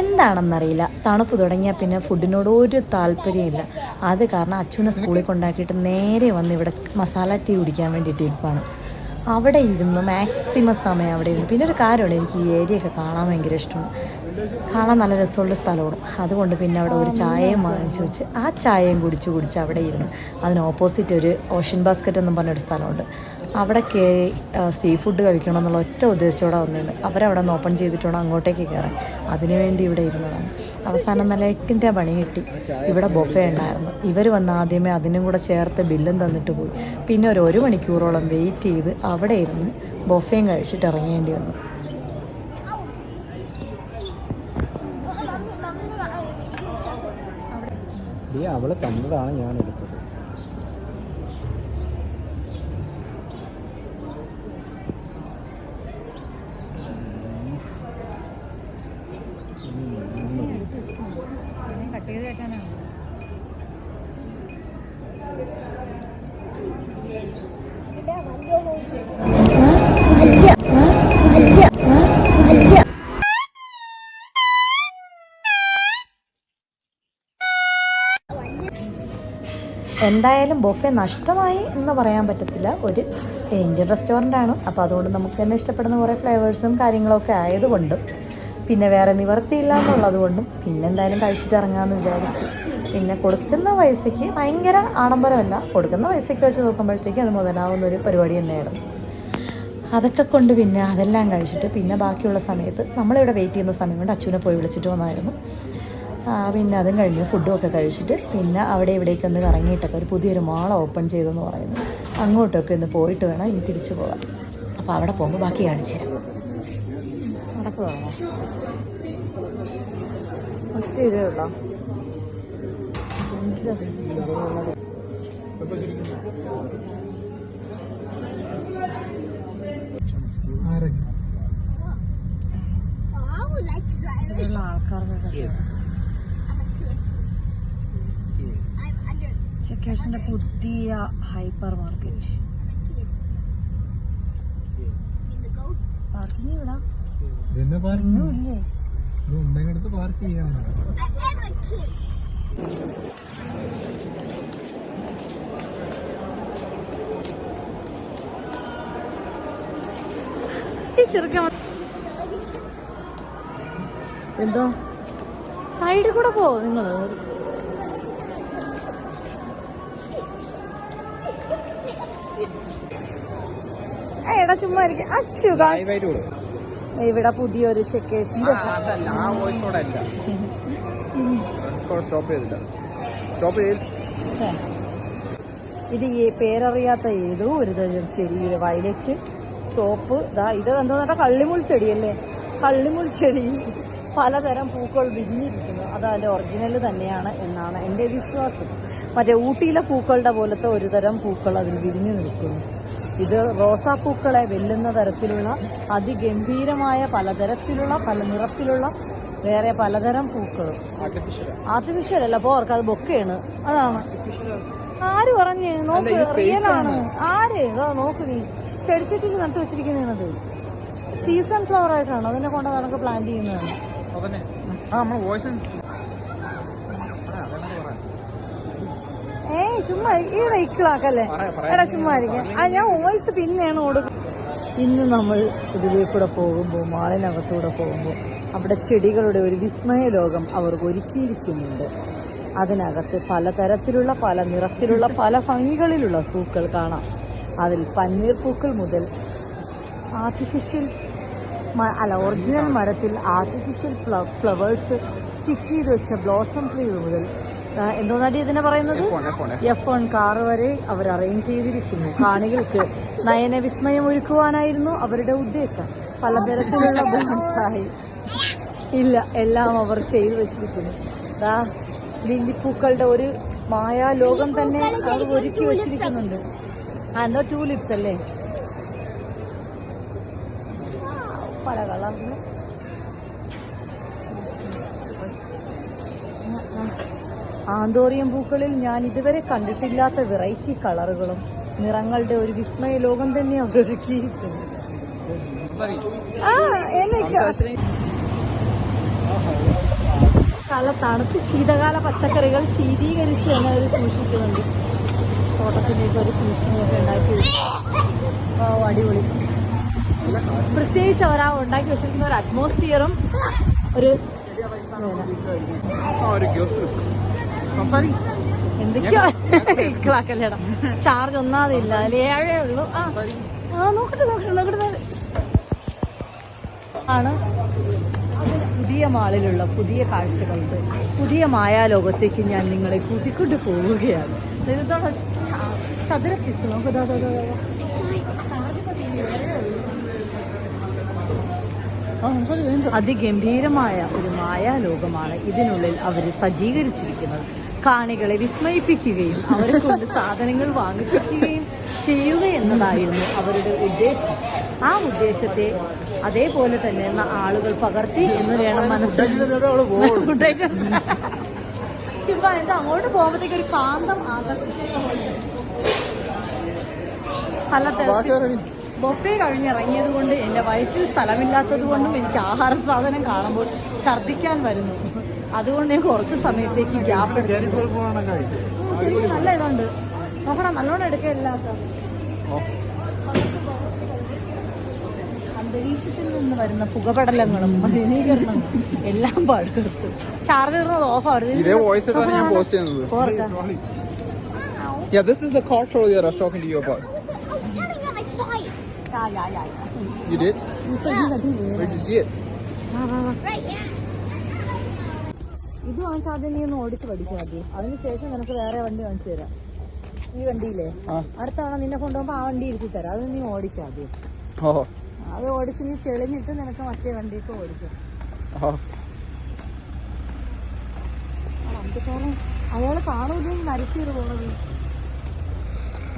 എന്താണെന്നറിയില്ല. തണുപ്പ് തുടങ്ങിയാൽ പിന്നെ ഫുഡിനോട് ഒരു താല്പര്യമില്ല അത് കാരണം അച്ഛനെ സ്കൂളിൽ കൊണ്ടാക്കിയിട്ട് നേരെ വന്ന് ഇവിടെ മസാല ടീ കുടിക്കാൻ വേണ്ടിയിട്ട് ഇരിപ്പാണ്. അവിടെ ഇരുന്ന് മാക്സിമം സമയം അവിടെ ഇരുന്നു പിന്നെ ഒരു കാര്യമുണ്ട്. എനിക്ക് ഈ ഏരിയ ഒക്കെ കാണാൻ ഭയങ്കര ഇഷ്ടമാണ്. കാണാൻ നല്ല രസമുള്ള സ്ഥലമാണ്. അതുകൊണ്ട് പിന്നെ അവിടെ ഒരു ചായയും വാങ്ങിച്ചു വെച്ച് ആ ചായയും കുടിച്ച് കുടിച്ച് അവിടെ ഇരുന്ന് അതിന് ഓപ്പോസിറ്റ് ഒരു ഓഷ്യൻ ബാസ്ക്കറ്റ് എന്നും പറഞ്ഞൊരു സ്ഥലമുണ്ട്. അവിടെ കയറി സീ ഫുഡ് കഴിക്കണം എന്നുള്ള ഒറ്റ ഉദ്ദേശത്തോടെ വന്നിട്ടുണ്ട് അവരവിടെ നിന്ന് ഓപ്പൺ ചെയ്തിട്ടുണ്ടോ അങ്ങോട്ടേക്ക് കയറാൻ. അതിനുവേണ്ടി ഇവിടെ ഇരുന്നതാണ്. അവസാനം നല്ല എട്ടിന്റെ പണി കിട്ടി. ഇവിടെ ബൊഫേ ഉണ്ടായിരുന്നു. ഇവർ വന്ന് ആദ്യമേ അതിനും കൂടെ ചേർത്ത് ബില്ലും തന്നിട്ട് പോയി. പിന്നെ ഒരു ഒരു മണിക്കൂറോളം വെയിറ്റ് ചെയ്ത് അവിടെ ഇരുന്ന് ബൊഫയും കഴിച്ചിട്ട് ഇറങ്ങേണ്ടി വന്നു. അവൾ തന്നതാണ് ഞാൻ എടുത്തത് എന്തായാലും ബൊഫെ നഷ്ടമായി എന്ന് പറയാൻ പറ്റത്തില്ല. ഒരു ഇന്ത്യൻ റെസ്റ്റോറന്റ് ആണ്. അപ്പോൾ അതുകൊണ്ട് നമുക്ക് തന്നെ ഇഷ്ടപ്പെടുന്ന കുറേ ഫ്ലേവേഴ്സും കാര്യങ്ങളൊക്കെ ആയതുകൊണ്ടും പിന്നെ വേറെ നിവർത്തിയില്ല എന്നുള്ളത് കൊണ്ടും പിന്നെ എന്തായാലും കഴിച്ചിട്ട് ഇറങ്ങാമെന്ന് വിചാരിച്ച്. പിന്നെ കൊടുക്കുന്ന പൈസയ്ക്ക് ഭയങ്കര ആഡംബരമല്ല. കൊടുക്കുന്ന പൈസയ്ക്ക് വെച്ച് നോക്കുമ്പോഴത്തേക്ക് അത് മുതലാവുന്ന ഒരു പരിപാടി തന്നെയായിരുന്നു അതൊക്കെ കൊണ്ട് പിന്നെ അതെല്ലാം കഴിച്ചിട്ട് പിന്നെ ബാക്കിയുള്ള സമയത്ത് നമ്മളിവിടെ വെയിറ്റ് ചെയ്യുന്ന സമയം കൊണ്ട് അച്ഛനെ പോയി വിളിച്ചിട്ട് വന്നായിരുന്നു. പിന്നെ അതും കഴിഞ്ഞ് ഫുഡും ഒക്കെ കഴിച്ചിട്ട് പിന്നെ അവിടെ ഇവിടേക്ക് ഒന്ന് ഒരു പുതിയൊരു മാൾ ഓപ്പൺ ചെയ്തെന്ന് പറയുന്നു. അങ്ങോട്ടൊക്കെ ഒന്ന് പോയിട്ട് വേണം ഇനി തിരിച്ചു പോകാൻ. അപ്പോൾ അവിടെ പോകുമ്പോൾ ബാക്കി കാണിച്ചു തരാം. നടക്കുവാണോ ഒറ്റ ഇതേ ഉള്ളോ I would like to drive it. ആൾക്കാർക്കൊക്കെ I'm under. ചെക്കേഴ്സിന്റെ പുതിയ ഹൈപ്പർ മാർക്കറ്റ്. പാർക്കിംഗ് ഇവിടെ ഇതെന്നെ പാർക്ക്? അടുത്ത് പാർക്ക് ചെയ്യാൻ kid. എന്തോ? സൈഡിൽ കൂടെ പോ നിങ്ങൾ. എടാ ചുമ്മാ ഇരിക്കും. അച്ചു ഇവിടെ പുതിയൊരു ചെക്കേഴ്സിന്റെ ഇത് ഈ പേരറിയാത്ത ഏതോ ഒരു തരം ചെടി വയലറ്റ് ചോപ്പ് ഇതാ ഇത് എന്താ കള്ളിമുൾ ചെടിയല്ലേ? കള്ളിമുൾ ചെടി പലതരം പൂക്കൾ വിരിഞ്ഞിരിക്കുന്നു. അത് അതിന്റെ ഒറിജിനൽ തന്നെയാണ് എന്നാണ് എന്റെ വിശ്വാസം. മറ്റേ ഊട്ടിയിലെ പൂക്കളുടെ പോലത്തെ ഒരു തരം പൂക്കൾ അതിൽ വിരിഞ്ഞു നിൽക്കുന്നു. ഇത് റോസാപ്പൂക്കളെ വെല്ലുന്ന തരത്തിലുള്ള അതിഗംഭീരമായ പലതരത്തിലുള്ള പല നിറത്തിലുള്ള വേറെ പലതരം പൂക്കളും. ആർട്ടിഫിഷ്യൽ അല്ല അപ്പൊ അവർക്ക് അത് ബൊക്കെയാണ്. അതാണ്. ആര് പറഞ്ഞു? നോക്ക് റിയൽ ആണ്. ആര്? നോക്ക് നീ. ചെടിച്ചട്ടിൽ നട്ടു വെച്ചിരിക്കുന്നത് സീസൺ ഫ്ലവർ ആയിട്ടാണ്. അതിനെ കൊണ്ട് നമുക്ക് പ്ലാൻ ചെയ്യുന്നതാണ്. ഏയ് ചുമ്മാ ഈ പറയാം. എടാ ചുമ്മാ ഇരിക്കാം. ആ ഞാൻ വോയിസ് പിന്നെയാണ് കൊടുക്കുന്നത് ഇന്ന് നമ്മൾ ഇതിലേക്കൂടെ പോകുമ്പോൾ മാളിനകത്തൂടെ പോകുമ്പോൾ അവിടെ ചെടികളുടെ ഒരു വിസ്മയ ലോകം അവർ ഒരുക്കിയിരിക്കുന്നുണ്ട്. അതിനകത്ത് പലതരത്തിലുള്ള പല നിറത്തിലുള്ള പല ഭംഗികളിലുള്ള പൂക്കൾ കാണാം. അതിൽ പന്നീർ പൂക്കൾ മുതൽ ആർട്ടിഫിഷ്യൽ അല്ല ഒറിജിനൽ മരത്തിൽ ആർട്ടിഫിഷ്യൽ ഫ്ലവേഴ്സ് സ്റ്റിക്ക് ചെയ്ത് വെച്ച ബ്ലോസം ട്രീ മുതൽ എന്തോന്നാടി ഇതിനെ പറയുന്നത്? എഫ് വൺ കാർ വരെ അവർ അറേഞ്ച് ചെയ്തിരിക്കുന്നു. കാണികൾക്ക് നയന വിസ്മയം ഒരുക്കുവാനായിരുന്നു അവരുടെ ഉദ്ദേശം. പലതരത്തിലുള്ള ബോൺസായി ഇല്ല എല്ലാം അവർ ചെയ്തു വെച്ചിരിക്കുന്നു. ദാ ലില്ലിപ്പൂക്കളുടെ ഒരു മായാലോകം തന്നെ അവർ ഒരുക്കി വെച്ചിരിക്കുന്നുണ്ട്. ആ എന്തോ ടൂലിപ്സ് അല്ലേ? പല കളറിന് ആന്തോറിയം പൂക്കളിൽ ഞാൻ ഇതുവരെ കണ്ടിട്ടില്ലാത്ത വെറൈറ്റി കളറുകളും നിറങ്ങളുടെ ഒരു വിസ്മയ ലോകം തന്നെ അവർ കാല തണുത്ത് ശീതകാല പച്ചക്കറികൾ ശീതീകരിച്ച് തന്നെ അവർ സൂക്ഷിക്കുന്നുണ്ട്. തോട്ടത്തിലേക്ക് ഒരു സൂക്ഷിക്കുന്നൊക്കെ ഉണ്ടാക്കി അടിപൊളി. പ്രത്യേകിച്ച് അവർ ആ ഉണ്ടാക്കി വെച്ചിരിക്കുന്ന ഒരു അറ്റ്മോസ്ഫിയറും ഒരു ഒരു സംസാരിക്കും. എന്തൊക്കെയോ ഇക്കളാക്കല്ലേടാ ചാർജ് ഒന്നാതില്ല. അതിൽ ഏഴേ ഉള്ളൂ. ആ. ആ നോക്കട്ടെ നോക്കട്ടെ നോക്കട്ടെ. ആണ് പുതിയ മാളിലുള്ള പുതിയ കാഴ്ചകളുണ്ട് പുതിയ മായാലോകത്തേക്ക് ഞാൻ നിങ്ങളെ കൂട്ടിക്കൊണ്ട് പോവുകയാണ്. ചതുര പിസ് നോക്ക് ദാ, ദാ, ദാ, ദാ. ചാർജ് പതിയെ ഏഴേ ഉള്ളൂ. ആ സംസാരിക്കും അതിഗംഭീരമായ ഒരു മായാലോകമാണ് ഇതിനുള്ളിൽ അവർ സജ്ജീകരിച്ചിരിക്കുന്നത് കാണികളെ വിസ്മയിപ്പിക്കുകയും അവരെ കൊണ്ട് സാധനങ്ങൾ വാങ്ങിപ്പിക്കുകയും ചെയ്യുക എന്നതായിരുന്നു അവരുടെ ഉദ്ദേശം ആ ഉദ്ദേശത്തെ അതേപോലെ തന്നെ ആളുകൾ പകർത്തി എന്ന് വേണം മനസ്സിൽ ചുമ്മാ എന്താ അങ്ങോട്ട് പോകുമ്പോഴത്തേക്ക് ഒരു കാന്തം ആകർഷിക്കുന്ന പോലെ. തരത്തിൽ ബൊഫെ കഴിഞ്ഞിറങ്ങിയത് കൊണ്ട് എന്റെ വയറ്റിൽ സ്ഥലമില്ലാത്തത് കൊണ്ടും എനിക്ക് ആഹാര സാധനം കാണുമ്പോൾ ഛർദ്ദിക്കാൻ വരുന്നു. അതുകൊണ്ട് ഞാൻ കുറച്ച് സമയത്തേക്ക് ഗ്യാപ്പ് എടുത്തു. ശരിക്കും നല്ല ഇതുണ്ട്. നോക്കണം നല്ലോണം എടുക്കില്ലാത്ത അന്തരീക്ഷത്തിൽ നിന്ന് വരുന്ന പുകപടലങ്ങളും മലിനീകരണങ്ങളും എല്ലാം പടുത്തു ചാർജ് തീർന്നത് ഓഫ് ആവരുത് Yeah, this is the cultural trolley that I was talking to you about. Yeah, yeah, yeah. You did? Where did you see it? Right here. ഇത് വാങ്ങിച്ചാൽ ആദ്യം നീ ഒന്ന് ഓടിച്ച് പഠിക്കും ആദ്യം അതിനുശേഷം നിനക്ക് വേറെ വണ്ടി വാങ്ങിച്ചു തരാം ഈ വണ്ടിയില്ലേ. അടുത്ത തവണ നിന്നെ കൊണ്ടുപോകുമ്പോ ആ വണ്ടി ഇരുത്തി തരാം അത് നീ ഓടിക്കാം ആദ്യം. അത് ഓടിച്ച് നീ തെളിഞ്ഞിട്ട് നിനക്ക് മറ്റേ വണ്ടിയൊക്കെ ഓടിക്കാം അയാൾ കാണൂല മരിച്ചു പോണത്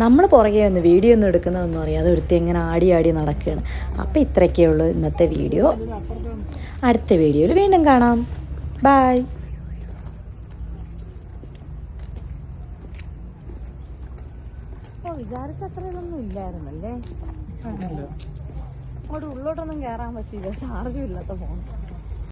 നമ്മൾ പുറകെ ഒന്ന് വീഡിയോ ഒന്നും എടുക്കുന്നതൊന്നും അറിയാതെ ഒരുത്തി എങ്ങനെ ആടി ആടി നടക്കുകയാണ്. അപ്പോൾ ഇത്രയൊക്കെ ഉള്ളൂ ഇന്നത്തെ വീഡിയോ. അടുത്ത വീഡിയോയിൽ വീണ്ടും കാണാം. Bye ഉള്ളോട്ടൊന്നും phone